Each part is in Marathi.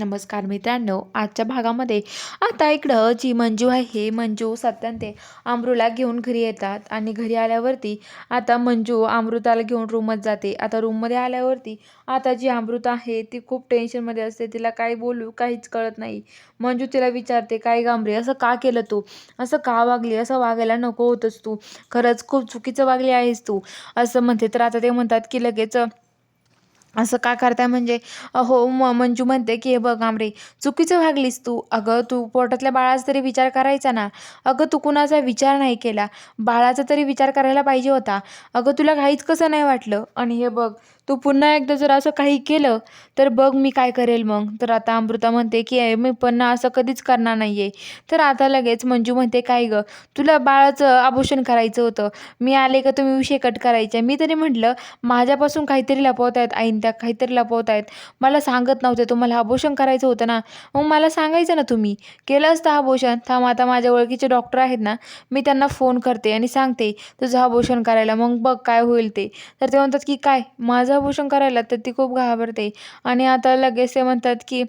नमस्कार मित्रांनो आजच्या भागामध्ये आता इकडं जी मंजू आहे मंजू सत्यन ते अमरूला घेऊन घरी येतात आणि घरी आल्यावरती आता मंजू अमृताला घेऊन रूमत जाते. आता रूममध्ये आल्यावरती आता जी अमृत आहे ती खूप टेन्शनमध्ये असते. तिला काय बोलू काहीच कळत नाही. मंजू तिला विचारते काय गांभरे असं का केलं तू? असं का वागली? असं वागायला नको होतंस तू. खरंच खूप चुकीचं वागली आहेस तू. असं म्हणते. तर आता ते म्हणतात की लगेच असं का करताय? म्हणजे हो म मंजू म्हणते की हे बघ आमरे चुकीचं वागलीस तू. अगं तू पोटातल्या बाळाचा तरी विचार करायचा ना. अगं तू कुणाचा विचार नाही केला. बाळाचा तरी विचार करायला पाहिजे होता. अगं तुला काहीच कसं नाही वाटलं? आणि हे बघ तू पुन्हा एकदा जर असं काही केलं तर बघ मी काय करेल मग. तर आता अमृता म्हणते की मी पण असं कधीच करणार नाही आहे तर आता लगेच मंजू म्हणते काय गं? तुला बाळाचं आभूषण करायचं होतं. मी आले का तुम्ही विषय कट करायचे? मी तरी म्हटलं माझ्यापासून काहीतरी लपवत आहेत आईन त्या काहीतरी लपवत आहेत मला सांगत नव्हते तुम्हाला आभूषण करायचं होतं ना. मग मला सांगायचं ना तुम्ही. केलं असतं आभूषण. थांब आता माझ्या ओळखीचे डॉक्टर आहेत ना मी त्यांना फोन करते आणि सांगते तुझं आभूषण करायला. मग बघ काय होईल ते. तर ते म्हणतात की काय? माझं आभूषण करायला? तर ती खूप घाबरते. आणि आता लगेच ते म्हणतात की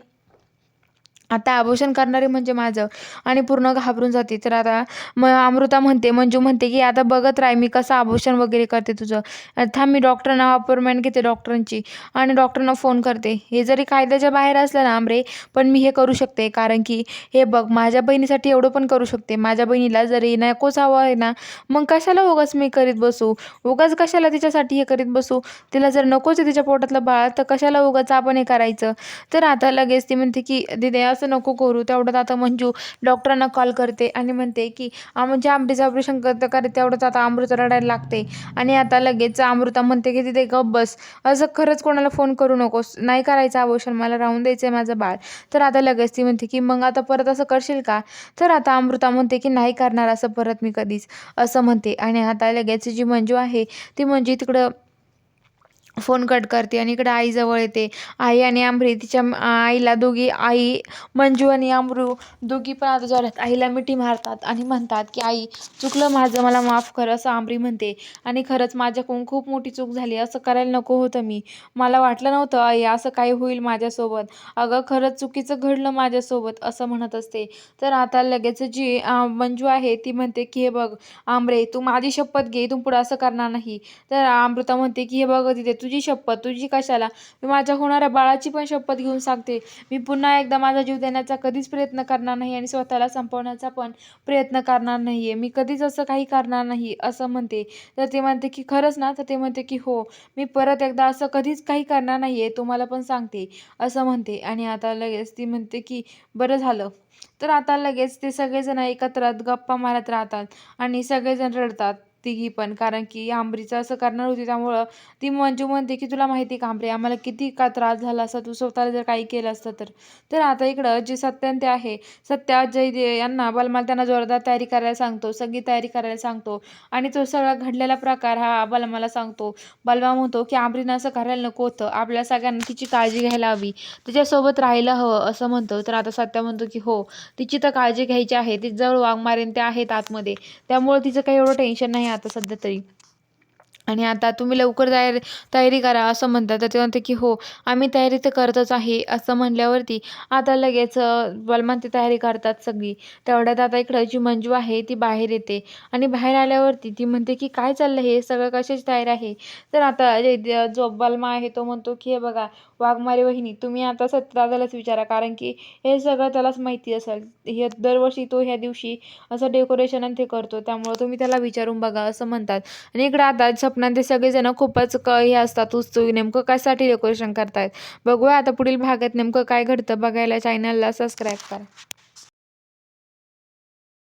आता आभूषण करणारे म्हणजे माझं. आणि पूर्ण घाबरून जाते. तर आता मग अमृता म्हणते मंजू म्हणते की आता बघत राय मी कसं आभूषण वगैरे करते तुझं. अ, थांब मी डॉक्टरांना अपॉइंटमेंट घेते डॉक्टरांची आणि डॉक्टरांना फोन करते. हे जरी कायद्याच्या बाहेर असलं ना आमरे पण मी हे करू शकते. कारण की हे बघ माझ्या बहिणीसाठी एवढं पण करू शकते. माझ्या बहिणीला जरी नकोच हवं आहे ना मग कशाला उगाच मी करीत बसू? उगाच कशाला तिच्यासाठी हे करीत बसू? तिला जर नकोच आहे तिच्या पोटातलं बाळ तर कशाला उगाच आपण हे करायचं? तर आता लगेच ती म्हणते की दिदे असं नको करू. तेवढ्यात आता मंजू डॉक्टरांना कॉल करते आणि म्हणते की म्हणजे आमटीचं ऑपरेशन करतं करे तेवढंच आता अमृता रडायला लागते. आणि आता लगेच अमृता म्हणते की तिथे गप बस. असं खरंच कोणाला फोन करू नकोस. नाही करायचं आवश्यक मला राहून द्यायचं आहे माझं बाळ. तर आता लगेच ती म्हणते की मग आता परत असं करशील का? तर आता अमृता म्हणते की नाही करणार असं परत मी कधीच. असं म्हणते. आणि आता लगेच जी मंजू आहे ती मंजू तिकडं फोन कट करते आणि इकडं आईजवळ येते. आई आणि आंबरी तिच्या आईला दोघी आई मंजू आणि अमरू दोघी पण आता जोरात आईला मिठी मारतात आणि म्हणतात की आई चुकलं माझं मला माफ कर असं आंबरी म्हणते. आणि खरंच माझ्याकडून खूप मोठी चूक झाली. असं करायला नको होतं मी. मला वाटलं नव्हतं आई असं काही होईल माझ्यासोबत. अगं खरंच चुकीचं घडलं माझ्यासोबत असं म्हणत असते. तर आता लगेच जी मंजू आहे ती म्हणते की हे बघ आंबरे तू माझी शपथ घे तू पुढं असं करणार नाही. तर अमृता म्हणते की हे बघ तिथे तुझी शपथ तुझी कशाला? मी माझ्या होणाऱ्या बाळाची पण शपथ घेऊन सांगते. मी पुन्हा एकदा माझा जीव देण्याचा कधीच प्रयत्न करणार नाही आणि स्वतःला संपवण्याचा पण प्रयत्न करणार नाही आहे मी कधीच असं काही करणार नाही असं म्हणते. तर ते म्हणते की खरंच ना? तर ते म्हणते की हो मी परत एकदा असं कधीच काही करणार नाही आहे तुम्हाला पण सांगते. असं म्हणते. आणि आता लगेच ती म्हणते की बरं झालं. तर आता लगेच ते सगळेजण एकत्र गप्पा मारत राहतात आणि सगळेजण रडतात. तिघी पण. कारण की आंबरीचं असं करणार होती त्यामुळं ती मंजू म्हणते की तुला माहिती का आंबरी आम्हाला किती का त्रास झाला असता तू स्वतःला जर काही केलं असतं तर. तर आता इकडं जे सत्यान ते आहे सत्या जय यांना बलमाल त्यांना जोरदार तयारी करायला सांगतो सगळी तयारी करायला सांगतो आणि तो सगळा घडलेला प्रकार हा बलमाला सांगतो. बलमा म्हणतो की आंबरीनं असं करायला नको होतं आपल्या सगळ्यांना तिची काळजी घ्यायला हवी तिच्यासोबत राहायला हवं असं म्हणतो. तर आता सत्या म्हणतो की हो तिची तर काळजी घ्यायची आहे ती जवळ वाघमारेन ते आहेत आतमध्ये त्यामुळे तिचं काही एवढं टेन्शन नाही आता सध्या तरी. आणि आता तुम्ही लवकर तयारी तयारी करा असं म्हणतात. तर ते म्हणते की हो आम्ही तयारी तर करतच आहे असं म्हणल्यावरती आता लगेच बलमान ती तयारी करतात सगळी. तेवढ्यात आता इकडं जी मंजू आहे ती बाहेर येते. आणि बाहेर आल्यावरती ती म्हणते की काय चाललं हे? सगळं कशाची तयारी आहे? तर आता जे जो बलमा आहे तो म्हणतो की हे बघा वाघमारी वहिनी तुम्ही आता सत्यदादालाच विचारा. कारण की हे सगळं त्यालाच माहिती असेल. हे दरवर्षी तो ह्या दिवशी असं डेकोरेशन आणि ते करतो. त्यामुळं तुम्ही त्याला विचारून बघा असं म्हणतात. आणि इकडं आता स्वप्नात ते सगळेजण खूपच क हे असतात उत्सुक नेमकं कशासाठी डेकोरेशन करतायत? बघूया आता पुढील भागात नेमकं काय घडतं बघायला. चॅनलला सबस्क्राईब करा.